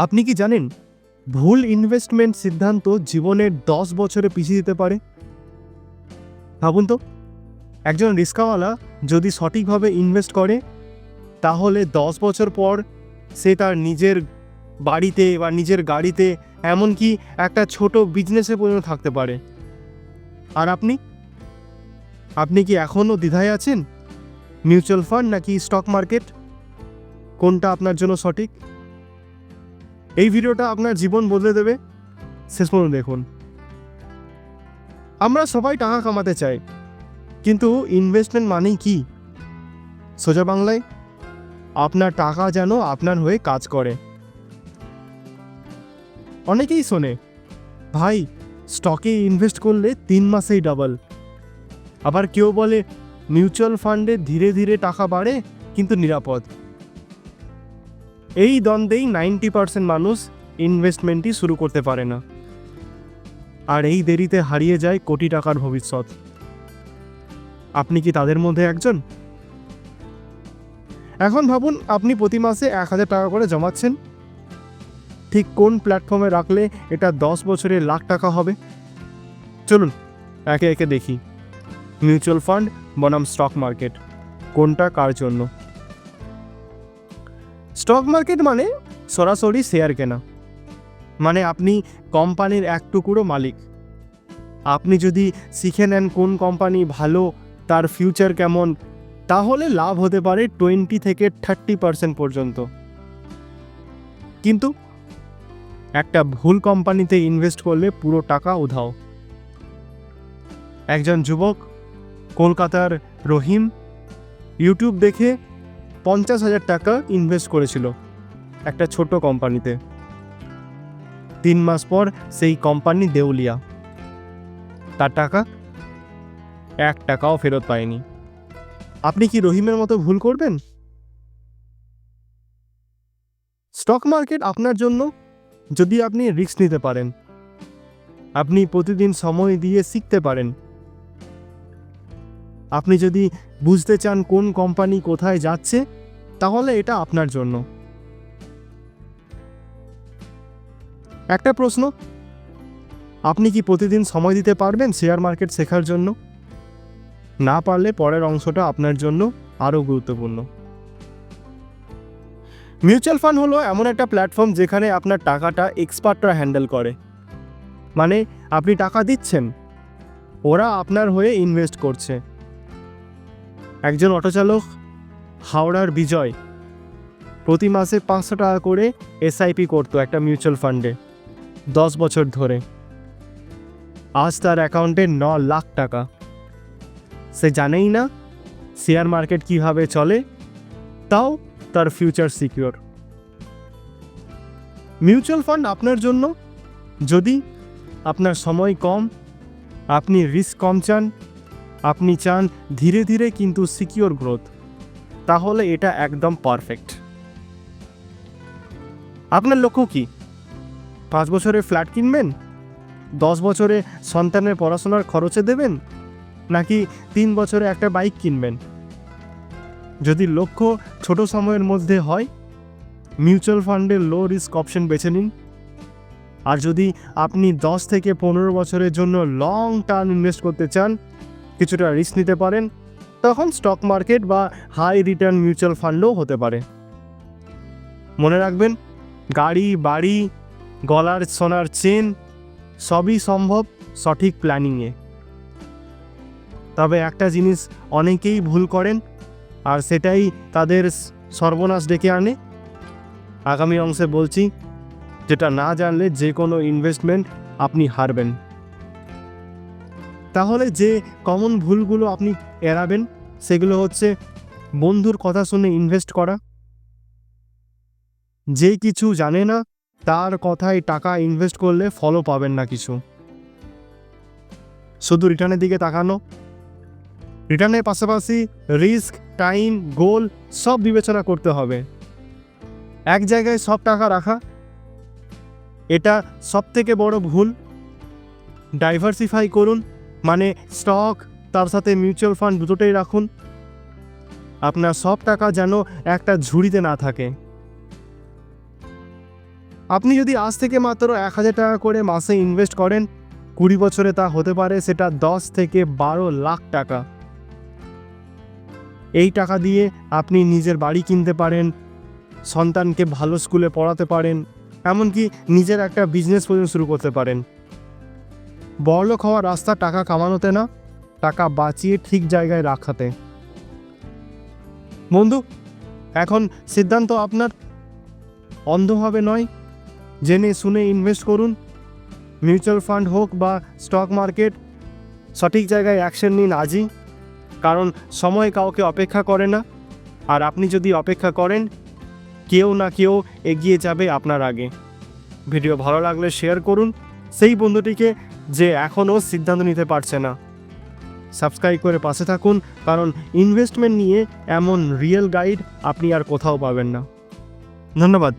আপনি কি জানেন ভুল ইনভেস্টমেন্ট সিদ্ধান্ত জীবনের দশ বছরে পিছিয়ে দিতে পারে? ভাবুন তো, একজন রিস্কাওয়ালা যদি সঠিকভাবে ইনভেস্ট করে, তাহলে দশ বছর পর সে তার নিজের বাড়িতে বা নিজের গাড়িতে এমনকি একটা ছোট বিজনেসে পর্যন্ত থাকতে পারে। আর আপনি? আপনি কি এখনও দ্বিধায় আছেন? মিউচুয়াল ফান্ড নাকি স্টক মার্কেট কোনটা আপনার জন্য সঠিক? এই ভিডিওটা আপনার জীবন বদলে দেবে। শেষ পর্যন্ত দেখুন। আমরা সবাই টাকা কামাতে চাই, কিন্তু ইনভেস্টমেন্ট মানেই কি? সোজা বাংলায়, আপনার টাকা যেন আপনার হয়ে কাজ করে। অনেকেই শোনে, ভাই স্টকে ইনভেস্ট করলে তিন মাসেই ডাবল আবার কেউ বলে মিউচুয়াল ফান্ডে ধীরে ধীরে টাকা বাড়ে, কিন্তু নিরাপদ। এই দ্বন্দ্বেই নাইনটি পার্সেন্ট মানুষ ইনভেস্টমেন্টই শুরু করতে পারে না। আর এই দেরিতে হারিয়ে যায় কোটি টাকার ভবিষ্যৎ। আপনি কি তাদের মধ্যে একজন? এখন ভাবুন, আপনি প্রতি মাসে এক হাজার টাকা করে জমাচ্ছেন। ঠিক কোন প্ল্যাটফর্মে রাখলে এটা দশ বছরে লাখ টাকা হবে? চলুন, একে একে দেখি। মিউচুয়াল ফান্ড, বনাম স্টক মার্কেট। কোনটা কার জন্য? স্টক মার্কেট মানে সরাসরি শেয়ার কেনা। মানে আপনি কোম্পানির এক টুকরো মালিক। আপনি যদি শিখে নেন কোন কোম্পানি ভালো, তার ফিউচার কেমন, তাহলে লাভ হতে পারে টোয়েন্টি থেকে থার্টি পার্সেন্ট পর্যন্ত। কিন্তু একটা ভুল কোম্পানিতে ইনভেস্ট করলে পুরো টাকা উধাও। একজন যুবক, কলকাতার রহিম, ইউটিউব দেখে পঞ্চাশ হাজার টাকা ইনভেস্ট করেছিল একটা ছোট কোম্পানিতে তিন মাস পর সেই কোম্পানি দেউলিয়া। তার টাকা এক টাকাও ফেরত পায়নি। আপনি কি রহিমের মতো ভুল করবেন? স্টক মার্কেট আপনার জন্য যদি আপনি রিস্ক নিতে পারেন। আপনি প্রতিদিন সময় দিয়ে শিখতে পারেন। আপনি যদি বুঝতে চান কোন কোম্পানি কোথায় যাচ্ছে, তাহলে এটা আপনার জন্য। একটা প্রশ্ন, আপনি কি প্রতিদিন সময় দিতে পারবেন শেয়ার মার্কেট শেখার জন্য? না পারলে পরের অংশটা আপনার জন্য আরও গুরুত্বপূর্ণ। মিউচুয়াল ফান্ড হলো এমন একটা প্ল্যাটফর্ম যেখানে আপনার টাকাটা এক্সপার্টরা হ্যান্ডেল করে। মানে আপনি টাকা দিচ্ছেন, ওরা আপনার হয়ে ইনভেস্ট করছে। একজন অটোচালক, হাওড়ার বিজয়। প্রতি মাসে পাঁচশো টাকা করে এসআইপি করতো একটা মিউচুয়াল ফান্ডে, দশ বছর ধরে। আজ তার অ্যাকাউন্টে ন লাখ টাকা। সে জানেই না শেয়ার মার্কেট কীভাবে চলে, তাও তার ফিউচার সিকিওর মিউচুয়াল ফান্ড আপনার জন্য। যদি আপনার সময় কম, আপনি রিস্ক কম চান আপনি চান ধীরে ধীরে কিন্তু সিকিওর গ্রোথ তাহলে এটা একদম পারফেক্ট আপনার লক্ষ্য কি? পাঁচ বছরে ফ্ল্যাট কিনবেন? দশ বছরে সন্তানের পড়াশোনার খরচে দেবেন? নাকি তিন বছরে একটা বাইক কিনবেন? যদি লক্ষ্য ছোট সময়ের মধ্যে হয় মিউচুয়াল ফান্ডের লো রিস্ক অপশন বেছে নিন। আর যদি আপনি দশ থেকে পনেরো বছরের জন্য লং টার্ম ইনভেস্ট করতে চান কিছুটা রিস্ক নিতে পারেন, তখন স্টক মার্কেট বা হাই রিটার্ন মিউচুয়াল ফান্ডও হতে পারে। মনে রাখবেন, গাড়ি, বাড়ি, গলার, সোনার চেন, সবই সম্ভব সঠিক প্ল্যানিংয়ে তবে একটা জিনিস অনেকেই ভুল করেন, আর সেটাই তাদের সর্বনাশ ডেকে আনে। আগামী অংশে বলছি, যেটা না জানলে যে কোনো ইনভেস্টমেন্ট আপনি হারবেন। তাহলে যে কমন ভুলগুলো আপনি এড়াবেন, সেগুলো হচ্ছে বন্ধুর কথা শুনে ইনভেস্ট করা। যে কিছু জানে না, তার কথায় টাকা ইনভেস্ট করলে ফলও পাবেন না কিছু। শুধু রিটার্নের দিকে তাকানো। রিটার্নের পাশাপাশি রিস্ক টাইম গোল সব বিবেচনা করতে হবে। এক জায়গায় সব টাকা রাখা, এটা সব থেকে বড় ভুল। ডাইভার্সিফাই করুন। মানে স্টক, তার সাথে মিউচুয়াল ফান্ড দুটোটাই রাখুন। আপনার সব টাকা যেন একটা ঝুড়িতে না থাকে। আপনি যদি আজ থেকে মাত্র এক হাজার টাকা করে মাসে ইনভেস্ট করেন, কুড়ি বছরে তা হতে পারে সেটা দশ থেকে বারো লাখ টাকা। এই টাকা দিয়ে আপনি নিজের বাড়ি কিনতে পারেন, সন্তানকে ভালো স্কুলে পড়াতে পারেন, এমনকি নিজের একটা বিজনেস পর্যন্ত শুরু করতে পারেন। বড়লোক হওয়ার রাস্তা টাকা কামানোতে না, টাকা বাঁচিয়ে ঠিক জায়গায় রাখাতে। বন্ধু, এখন সিদ্ধান্ত আপনার। অন্ধভাবে নয়, জেনে শুনে ইনভেস্ট করুন। মিউচুয়াল ফান্ড হোক বা স্টক মার্কেট সঠিক জায়গায় অ্যাকশন নিন আজই। কারণ সময় কাউকে অপেক্ষা করে না। আর আপনি যদি অপেক্ষা করেন, কেউ না কেউ এগিয়ে যাবে আপনার আগে। ভিডিও ভালো লাগলে শেয়ার করুন। সেই বন্ধুটিকে যে এখনও সিদ্ধান্ত নিতে পারছে না। সাবস্ক্রাইব করে পাশে থাকুন, কারণ ইনভেস্টমেন্ট নিয়ে এমন রিয়েল গাইড আপনি আর কোথাও পাবেন না। ধন্যবাদ।